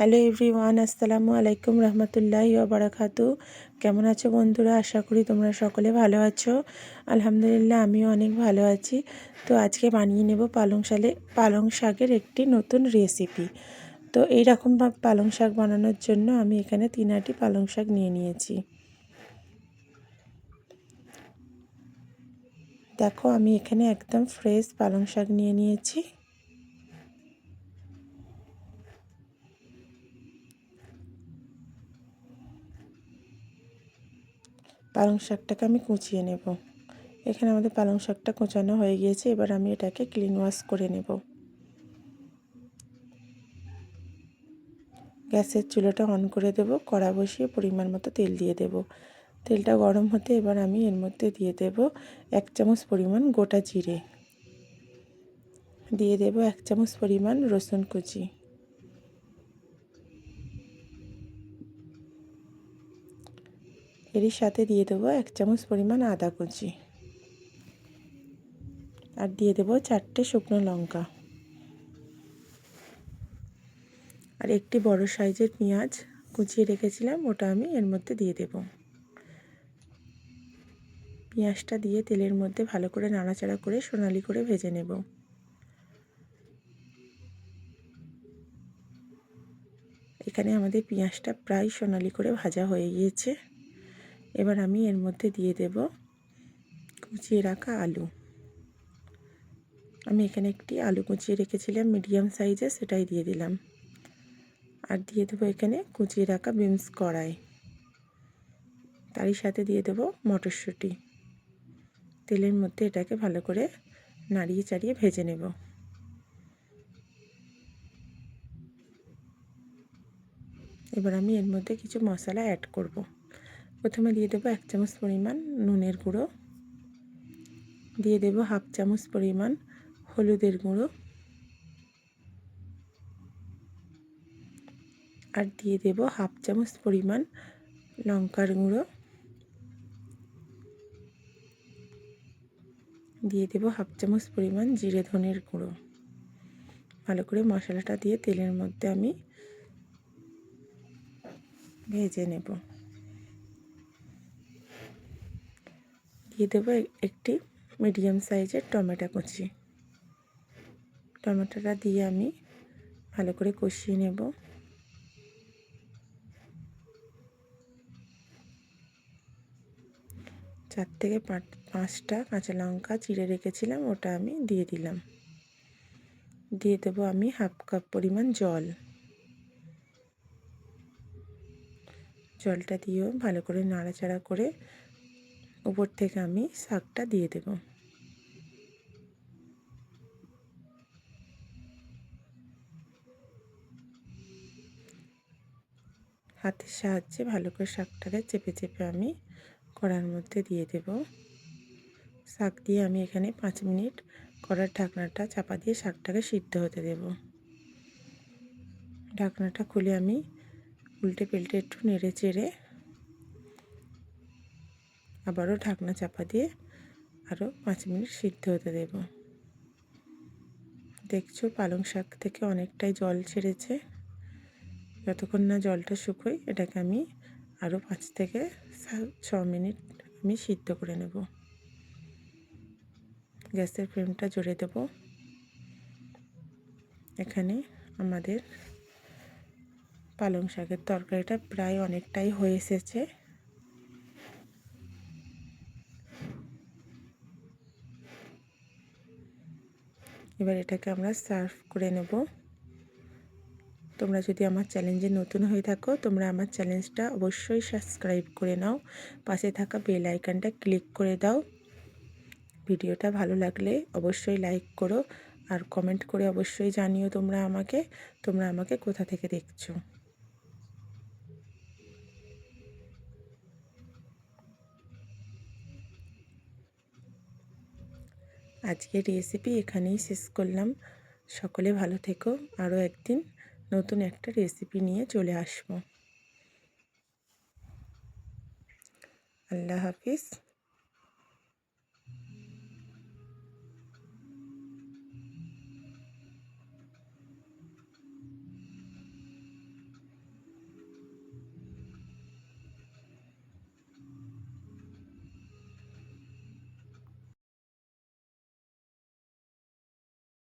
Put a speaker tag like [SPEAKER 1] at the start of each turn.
[SPEAKER 1] Hello everyone, আসসালামু আলাইকুম রহমতুল্লাহ বারাকাতু। কেমন আছো বন্ধুরা? আশা করি তোমরা সকলে ভালো আছো। আলহামদুলিল্লাহ, আমিও অনেক ভালো আছি। তো আজকে বানিয়ে নেব পালং শালে, পালং শাকের একটি নতুন রেসিপি। তো এই রকম পালং শাক বানানোর জন্য আমি এখানে তিন আটি পালং শাক নিয়ে নিয়েছি। দেখো, আমি এখানে একদম ফ্রেশ পালং শাক নিয়ে নিয়েছি। পালং শাকটাকে আমি কুচিয়ে নেব। এখানে আমাদের পালং শাকটা কোচানো হয়ে গিয়েছে, এবার আমি এটাকে ক্লিন ওয়াশ করে নেব। গ্যাসের চুলোটা অন করে দেব, কড়া বসিয়ে পরিমাণ মতো তেল দিয়ে দেব। তেলটা গরম হতে এবার আমি এর মধ্যে দিয়ে দেব এক চামচ পরিমাণ গোটা জিরে। দিয়ে দেব এক চামচ পরিমাণ রসুন কুচি। এরই সাথে দিয়ে দেবো এক চামচ পরিমাণ আদা কুচি। আর দিয়ে দেবো চারটে শুকনো লঙ্কা। আর একটি বড় সাইজের পেঁয়াজ কুচিয়ে রেখেছিলাম, ওটা আমি এর মধ্যে দিয়ে দেব। পেঁয়াজটা দিয়ে তেলের মধ্যে ভালো করে নাড়াচাড়া করে সোনালি করে ভেজে নেব। এখানে আমাদের পেঁয়াজটা প্রায় সোনালি করে ভাজা হয়ে গিয়েছে। এবার আমি এর মধ্যে দিয়ে দেব কুচিয়ে রাখা আলু। আমি এখানে একটি আলু কুচিয়ে রেখেছিলাম, মিডিয়াম সাইজে সেটাই দিয়ে দিলাম। আর দিয়ে দেবো এখানে কুচিয়ে রাখা বিমস কড়াই। তারই সাথে দিয়ে দেবো মটরশুঁটি। তেলের মধ্যে এটাকে ভালো করে নাড়িয়ে চাড়িয়ে ভেজে নেব। এবার আমি এর মধ্যে কিছু মশলা অ্যাড করব। প্রথমে দিয়ে দেবো এক চামচ পরিমাণ নুনের গুঁড়ো। দিয়ে দেব হাফ চামচ পরিমাণ হলুদের গুঁড়ো। আর দিয়ে দেব হাফ চামচ পরিমাণ লঙ্কার গুঁড়ো। দিয়ে দেব হাফ চামচ পরিমাণ জিরে ধনের গুঁড়ো। ভালো করে মশলাটা দিয়ে তেলের মধ্যে আমি ভেজে নেব। দিয়ে দেবো একটি মিডিয়াম সাইজের টমেটো কুচি। টমেটোটা দিয়ে আমি ভালো করে কষিয়ে নেব। চার থেকে পাঁচটা কাঁচা লঙ্কা চিড়ে রেখেছিলাম, ওটা আমি দিয়ে দিলাম। দিয়ে দেবো আমি হাফ কাপ পরিমাণ জল। জলটা দিয়েও ভালো করে নাড়াচাড়া করে উপর থেকে আমি শাকটা দিয়ে দেব। হাতের সাহায্যে ভালো করে শাকটাকে চেপে চেপে আমি কড়ার মধ্যে দিয়ে দেব। শাক দিয়ে আমি এখানে পাঁচ মিনিট কড়ার ঢাকনাটা চাপা দিয়ে শাকটাকে সিদ্ধ হতে দেব। ঢাকনাটা খুলে আমি উল্টে পেল্টে একটু নেড়ে চেড়ে আবারও ঢাকনা চাপা দিয়ে আরও পাঁচ মিনিট সিদ্ধ হতে দেব। দেখছ পালং শাক থেকে অনেকটাই জল ছেড়েছে। যতক্ষণ না জলটা শুকোয় এটাকে আমি আরও পাঁচ থেকে ছ মিনিট আমি সিদ্ধ করে নেব। গ্যাসের ফ্লেমটা জোরে দেব। এখানে আমাদের পালং শাকের তরকারিটা প্রায় অনেকটাই হয়ে এসেছে। এবার এটাকে আমরা সার্ভ করে নেব। তোমরা যদি আমার চ্যালেঞ্জে নতুন হয়ে থাকো, তোমরা আমার চ্যালেঞ্জটা অবশ্যই সাবস্ক্রাইব করে নাও। পাশে থাকা বেল আইকনটা ক্লিক করে দাও। ভিডিওটা ভালো লাগলে অবশ্যই লাইক করো আর কমেন্ট করে অবশ্যই জানিও তোমরা আমাকে। তোমরা আমাকে কোথা থেকে দেখছ? আজকের রেসিপি এখানেই শেষ করলাম। সকলে ভালো থেকো। আরও একদিন নতুন একটা রেসিপি নিয়ে চলে আসব। আল্লাহ হাফিজ।